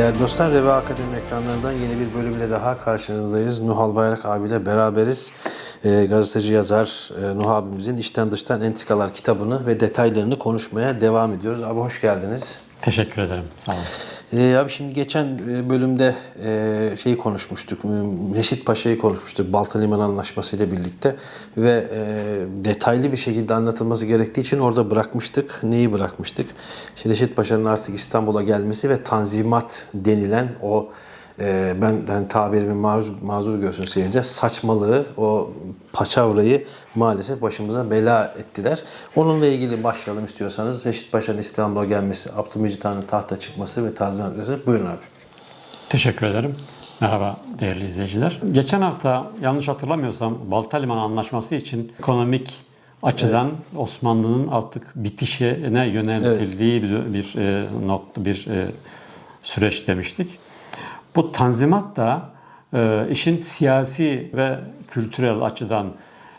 Değerli dostlar, Reva Akademi ekranlarından yeni bir bölümle daha karşınızdayız. Nuhal Bayrak abiyle beraberiz. Ee, gazeteci yazar e, Nuh abimizin İçten Dıştan Entikalar kitabını ve detaylarını konuşmaya devam ediyoruz. Abi hoş geldiniz. Teşekkür ederim. Sağ olun. Ee, abi şimdi geçen e, bölümde e, şeyi konuşmuştuk. Reşit Paşa'yı konuşmuştuk. Balta Liman Anlaşması ile birlikte ve e, detaylı bir şekilde anlatılması gerektiği için orada bırakmıştık. Neyi bırakmıştık? İşte Reşit Paşa'nın artık İstanbul'a gelmesi ve Tanzimat denilen o e, benden tabirimi mazur, mazur görsün seyirci saçmalığı, o paçavrayı maalesef başımıza bela ettiler. Onunla ilgili başlayalım istiyorsanız. Reşit Paşa'nın İstanbul'a gelmesi, Abdülmecit Han'ın tahta çıkması ve tazminat vesaire. Buyurun abi. Teşekkür ederim. Merhaba değerli izleyiciler. Geçen hafta yanlış hatırlamıyorsam Balta Liman Anlaşması için ekonomik açıdan Osmanlı'nın artık bitişine yöneltildiği bir bir, e, nokta bir e, süreç demiştik. Bu tanzimat da e, işin siyasi ve kültürel açıdan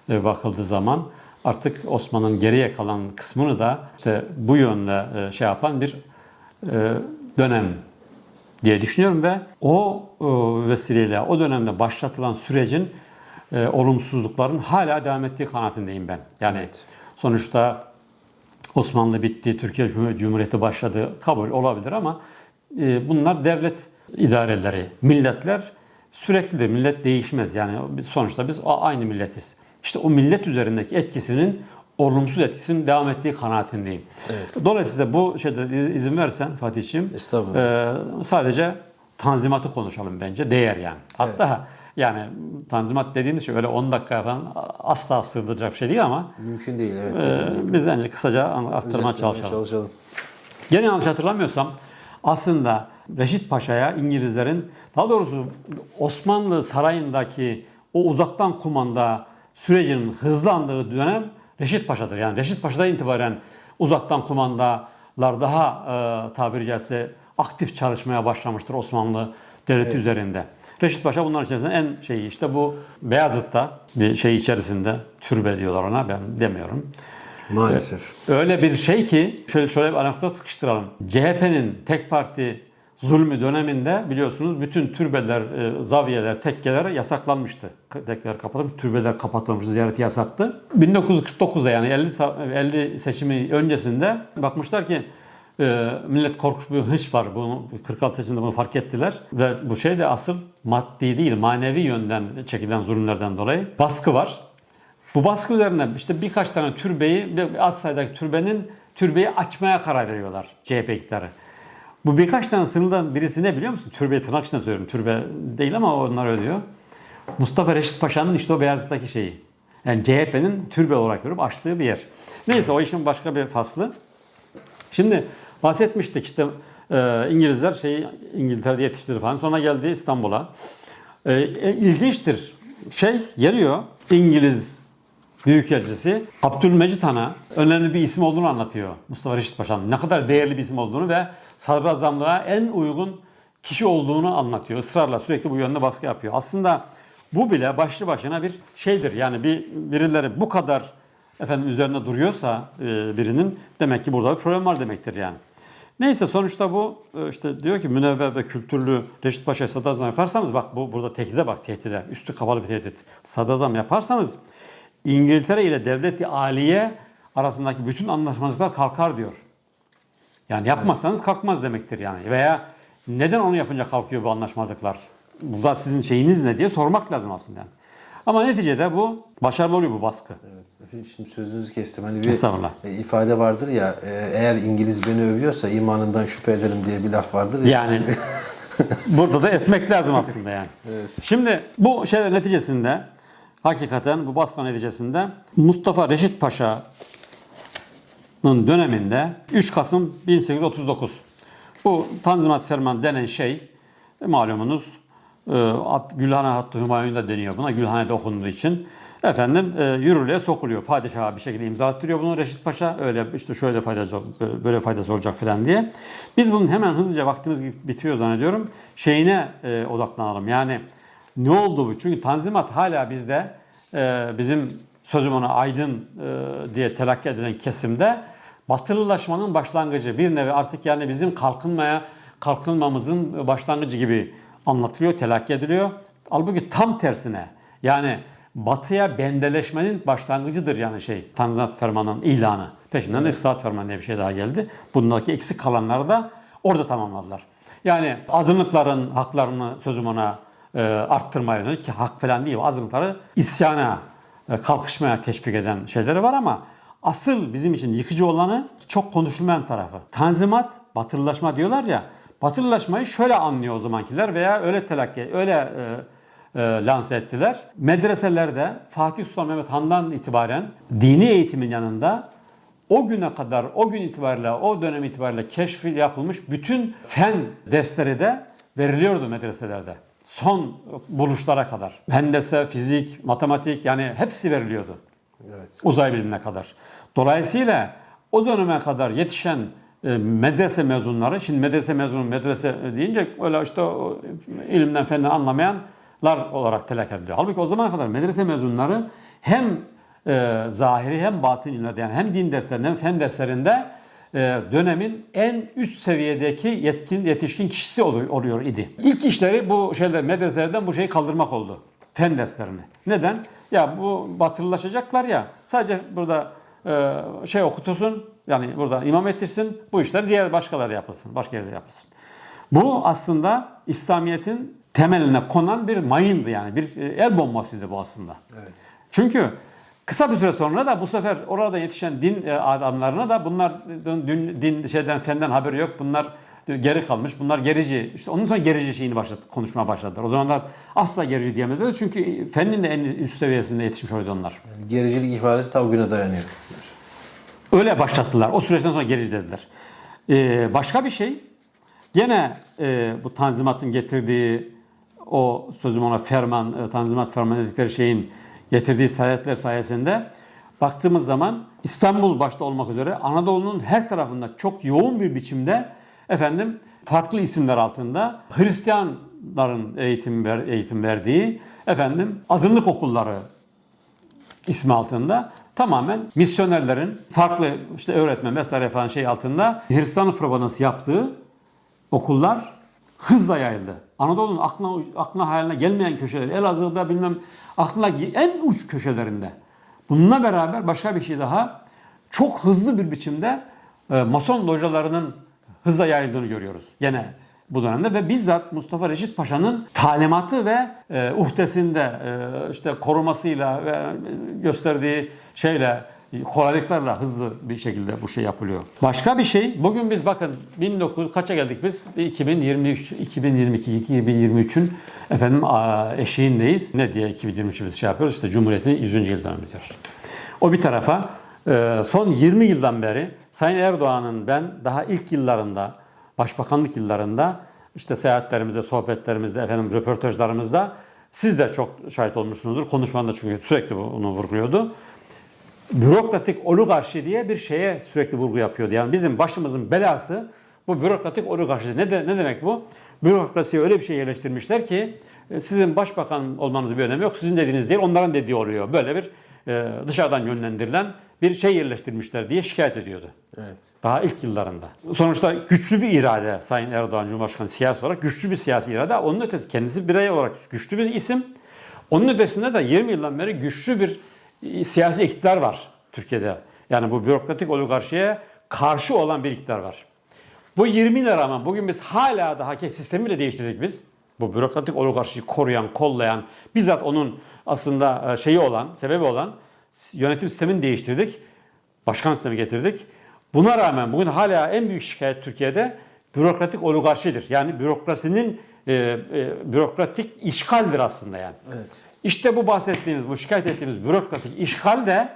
e, bakıldığı zaman artık Osmanlı'nın geriye kalan kısmını da işte bu yönde e, şey yapan bir e, dönem diye düşünüyorum ve o e, vesileyle o dönemde başlatılan sürecin e, olumsuzlukların hala devam ettiği kanaatindeyim ben. Yani Evet. sonuçta Osmanlı bitti, Türkiye Cumhur- Cumhuriyeti başladı kabul olabilir ama e, bunlar devlet idareleri, milletler süreklidir. Millet değişmez. Yani sonuçta biz aynı milletiz. İşte o millet üzerindeki etkisinin olumsuz etkisinin devam ettiği kanaatindeyim. Evet. Dolayısıyla bu şeyde izin versen Fatih'ciğim e, sadece tanzimatı konuşalım bence. Değer yani. Hatta yani tanzimat dediğimiz şey öyle 10 dakika falan asla sığdıracak bir şey değil ama Mümkün değil. Evet. e, biz bence kısaca Özetlemeye çalışalım. çalışalım. Gene yanlış hatırlamıyorsam aslında Reşit Paşa'ya İngilizlerin daha doğrusu Osmanlı sarayındaki o uzaktan kumanda sürecinin hızlandığı dönem Reşit Paşa'dır. Yani Reşit Paşa'dan itibaren uzaktan kumandalar daha e, tabiri caizse aktif çalışmaya başlamıştır Osmanlı devleti üzerinde. Reşit Paşa bunların içerisinde en şeyi işte bu Beyazıt'ta bir şey içerisinde türbe diyorlar ona ben demiyorum. Maalesef. Öyle bir şey ki şöyle şöyle bir anekdot sıkıştıralım. CHP'nin tek parti zulmü döneminde biliyorsunuz bütün türbeler, e, zaviyeler, tekkeler yasaklanmıştı. Tekkeler kapatılmış, türbeler kapatılmış, ziyareti yasaktı. 1949'da yani 50, sa- 50 seçimi öncesinde bakmışlar ki e, millet korkunç bir hınç var. Bunu 46 seçimde bunu fark ettiler. Ve bu şey de asıl maddi değil, manevi yönden çekilen zulümlerden dolayı baskı var. Bu baskı üzerine işte birkaç tane türbeyi, az sayıdaki türbenin türbeyi açmaya karar veriyorlar CHP iktidarı. Bu birkaç tane sınırdan birisi ne biliyor musun? Türbeyi tırnak içinde söylüyorum. Türbe değil ama onlar öyle diyor. Mustafa Reşit Paşa'nın işte o Beyazıt'taki şeyi. Yani CHP'nin türbe olarak görüp açtığı bir yer. Neyse o işin başka bir faslı. Şimdi bahsetmiştik işte e, İngilizler şeyi İngiltere'de yetiştirdi falan. Sonra geldi İstanbul'a. E, e, ilginçtir. Şey geliyor İngiliz Büyükelçisi Abdülmecit Han'a önemli bir isim olduğunu anlatıyor Mustafa Reşit Paşa'nın. Ne kadar değerli bir isim olduğunu ve sadrazamlığa en uygun kişi olduğunu anlatıyor. Israrla sürekli bu yönde baskı yapıyor. Aslında bu bile başlı başına bir şeydir. Yani bir birileri bu kadar efendim üzerine duruyorsa e, birinin demek ki burada bir problem var demektir yani. Neyse sonuçta bu e, işte diyor ki münevver ve kültürlü Reşit Paşa'ya sadrazam yaparsanız bak bu burada tehdide bak tehdide. Üstü kapalı bir tehdit. Sadrazam yaparsanız İngiltere ile devleti aliye arasındaki bütün anlaşmazlıklar kalkar diyor. Yani yapmazsanız kalkmaz demektir yani. Veya neden onu yapınca kalkıyor bu anlaşmazlıklar? Burada sizin şeyiniz ne diye sormak lazım aslında. Yani. Ama neticede bu başarılı oluyor bu baskı. Evet. Şimdi sözünüzü kestim. Hani bir e, ifade vardır ya e, eğer İngiliz beni övüyorsa imanından şüphe ederim diye bir laf vardır ya. Yani burada da etmek lazım aslında yani. Şimdi bu şeyler neticesinde hakikaten bu baskı neticesinde Mustafa Reşit Paşa'nın döneminde 3 Kasım 1839 bu Tanzimat Ferman denen şey e, malumunuz e, Gülhane Hattı Hümayun'da deniyor buna. Gülhane'de okunduğu için. Efendim e, yürürlüğe sokuluyor. Padişaha bir şekilde imza attırıyor bunu Reşit Paşa. Öyle işte şöyle faydası böyle faydası olacak falan diye. Biz bunun hemen hızlıca vaktimiz bitiyor zannediyorum. Şeyine e, odaklanalım. Yani ne oldu bu? Çünkü Tanzimat hala bizde e, bizim sözüm ona aydın e, diye telakki edilen kesimde batılılaşmanın başlangıcı. Bir nevi artık yani bizim kalkınmaya kalkınmamızın başlangıcı gibi anlatılıyor, telakki ediliyor. Halbuki tam tersine yani batıya bendeleşmenin başlangıcıdır yani şey Tanzimat Fermanı'nın ilanı. Peşinden de İslahat Fermanı diye bir şey daha geldi. Bundaki eksik kalanları da orada tamamladılar. Yani azınlıkların haklarını sözüm ona e, arttırmaya yönelik ki hak falan değil. Azınlıkları isyana, e, kalkışmaya teşvik eden şeyleri var ama asıl bizim için yıkıcı olanı çok konuşulmayan tarafı. Tanzimat, batılılaşma diyorlar ya. Batılılaşmayı şöyle anlıyor o zamankiler veya öyle telakki, öyle e, e, lanse ettiler. Medreselerde Fatih Sultan Mehmet Han'dan itibaren dini eğitimin yanında o güne kadar, o gün itibariyle, o dönem itibariyle keşfi yapılmış bütün fen dersleri de veriliyordu medreselerde. Son buluşlara kadar. Hendese, fizik, matematik yani hepsi veriliyordu. Evet. Uzay bilimine kadar. Dolayısıyla o döneme kadar yetişen e, medrese mezunları, şimdi medrese mezunu medrese deyince öyle işte ilimden fenden anlamayanlar olarak telakki ediliyor. Halbuki o zamana kadar medrese mezunları hem e, zahiri hem batın ilimlerde yani hem din derslerinde hem fen derslerinde e, dönemin en üst seviyedeki yetkin yetişkin kişisi oluyor, oluyor idi. İlk işleri bu şeyler medreselerden bu şeyi kaldırmak oldu. Fen derslerini. Neden? Ya bu batılılaşacaklar ya. Sadece burada e, şey okutulsun yani burada imam ettirsin. Bu işler diğer başkaları yapılsın. Başka yerde yapılsın. Bu aslında İslamiyet'in temeline konan bir mayındı yani. Bir e, el bombasıydı bu aslında. Evet. Çünkü kısa bir süre sonra da bu sefer orada yetişen din e, adamlarına da bunlar din, din şeyden fenden haberi yok. Bunlar geri kalmış. Bunlar gerici. İşte onun sonra gerici şeyini başladı, konuşmaya başladılar. O zamanlar asla gerici diyemediler. Çünkü fennin de en üst seviyesinde yetişmiş oydu onlar. Yani gericilik ifadesi ta o güne dayanıyor. Öyle başlattılar. O süreçten sonra gerici dediler. Ee, başka bir şey gene e, bu tanzimatın getirdiği o sözüm ona ferman, e, tanzimat ferman dedikleri şeyin getirdiği sayetler sayesinde baktığımız zaman İstanbul başta olmak üzere Anadolu'nun her tarafında çok yoğun bir biçimde efendim farklı isimler altında Hristiyanların eğitim ver, eğitim verdiği efendim azınlık okulları ismi altında tamamen misyonerlerin farklı işte öğretmen vesaire falan şey altında Hristiyanlık propagandası yaptığı okullar hızla yayıldı. Anadolu'nun aklına, aklına hayaline gelmeyen köşeler, Elazığ'da bilmem aklına en uç köşelerinde. Bununla beraber başka bir şey daha çok hızlı bir biçimde e, mason localarının hızla yayıldığını görüyoruz. Gene bu dönemde ve bizzat Mustafa Reşit Paşa'nın talimatı ve e, uhdesinde e, işte korumasıyla ve e, gösterdiği şeyle kolaylıklarla hızlı bir şekilde bu şey yapılıyor. Başka bir şey bugün biz bakın 19 kaça geldik biz 2023 2022 2023'ün efendim eşiğindeyiz. Ne diye 2023'ü biz şey yapıyoruz işte Cumhuriyet'in 100. yıl dönümü diyoruz. O bir tarafa son 20 yıldan beri Sayın Erdoğan'ın ben daha ilk yıllarında başbakanlık yıllarında işte seyahatlerimizde, sohbetlerimizde, efendim röportajlarımızda siz de çok şahit olmuşsunuzdur. Konuşmanda çünkü sürekli bunu vurguluyordu. Bürokratik oligarşi diye bir şeye sürekli vurgu yapıyordu. Yani bizim başımızın belası bu bürokratik oligarşi. Ne, de, ne demek bu? Bürokrasiye öyle bir şey yerleştirmişler ki e, sizin başbakan olmanızın bir önemi yok. Sizin dediğiniz değil, onların dediği oluyor. Böyle bir e, dışarıdan yönlendirilen bir şey yerleştirmişler diye şikayet ediyordu. Evet. Daha ilk yıllarında. Sonuçta güçlü bir irade Sayın Erdoğan Cumhurbaşkanı siyasi olarak güçlü bir siyasi irade. Onun ötesi kendisi birey olarak güçlü bir isim. Onun ötesinde de 20 yıldan beri güçlü bir e, siyasi iktidar var Türkiye'de. Yani bu bürokratik oligarşiye karşı olan bir iktidar var. Bu 20 yıla rağmen bugün biz hala daha ki sistemi bile değiştirdik biz. Bu bürokratik oligarşiyi koruyan, kollayan, bizzat onun aslında e, şeyi olan, sebebi olan yönetim sistemini değiştirdik. Başkan sistemi getirdik. Buna rağmen bugün hala en büyük şikayet Türkiye'de bürokratik oligarşidir. Yani bürokrasinin e, e, bürokratik işgaldir aslında yani. Evet. İşte bu bahsettiğimiz, bu şikayet ettiğimiz bürokratik işgal de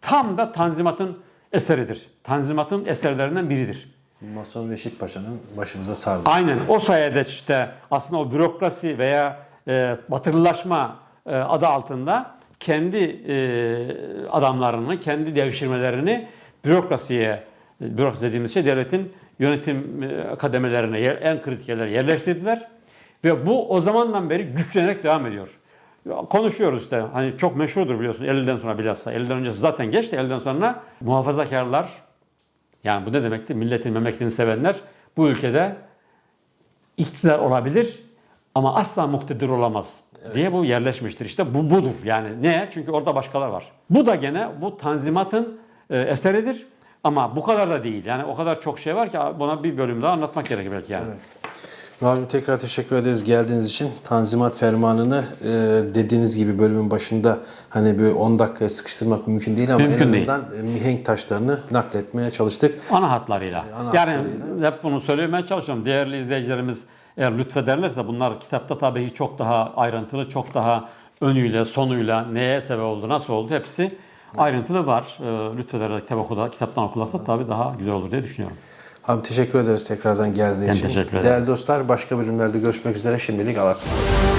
tam da Tanzimat'ın eseridir. Tanzimat'ın eserlerinden biridir. Mason Reşit Paşa'nın başımıza sardı. Aynen o sayede işte aslında o bürokrasi veya e, batılılaşma e, adı altında kendi e, adamlarını, kendi devşirmelerini bürokrasiye, bürokrasi dediğimiz şey devletin yönetim e, kademelerine, en kritik yerlere yerleştirdiler. Ve bu o zamandan beri güçlenerek devam ediyor. Konuşuyoruz işte hani çok meşhurdur biliyorsun 50'den sonra bilhassa 50'den öncesi zaten geçti 50'den sonra muhafazakarlar yani bu ne demekti? Milletin memleketini sevenler bu ülkede iktidar olabilir ama asla muktedir olamaz diye bu yerleşmiştir. İşte bu budur. Yani ne? Çünkü orada başkalar var. Bu da gene bu tanzimatın e, eseridir. Ama bu kadar da değil. Yani o kadar çok şey var ki buna bir bölüm daha anlatmak gerekir belki yani. Muhabim tekrar teşekkür ederiz geldiğiniz için. Tanzimat fermanını e, dediğiniz gibi bölümün başında hani bir 10 dakikaya sıkıştırmak mümkün değil ama Mümkün en değil. azından e, mihenk taşlarını nakletmeye çalıştık. Ana hatlarıyla. Ana yani hatlarıyla. hep bunu söylemeye çalışıyorum. Değerli izleyicilerimiz eğer lütfederlerse bunlar kitapta tabii çok daha ayrıntılı, çok daha önüyle, sonuyla, neye sebep oldu, nasıl oldu hepsi ayrıntılı var. Ee, lütfederler kitap okuda, kitaptan okulasa tabii daha güzel olur diye düşünüyorum. Abi teşekkür ederiz tekrardan geldiğiniz Ben için. teşekkür ederim. Değerli dostlar başka bölümlerde görüşmek üzere. Şimdilik Allah'a ısmarladık.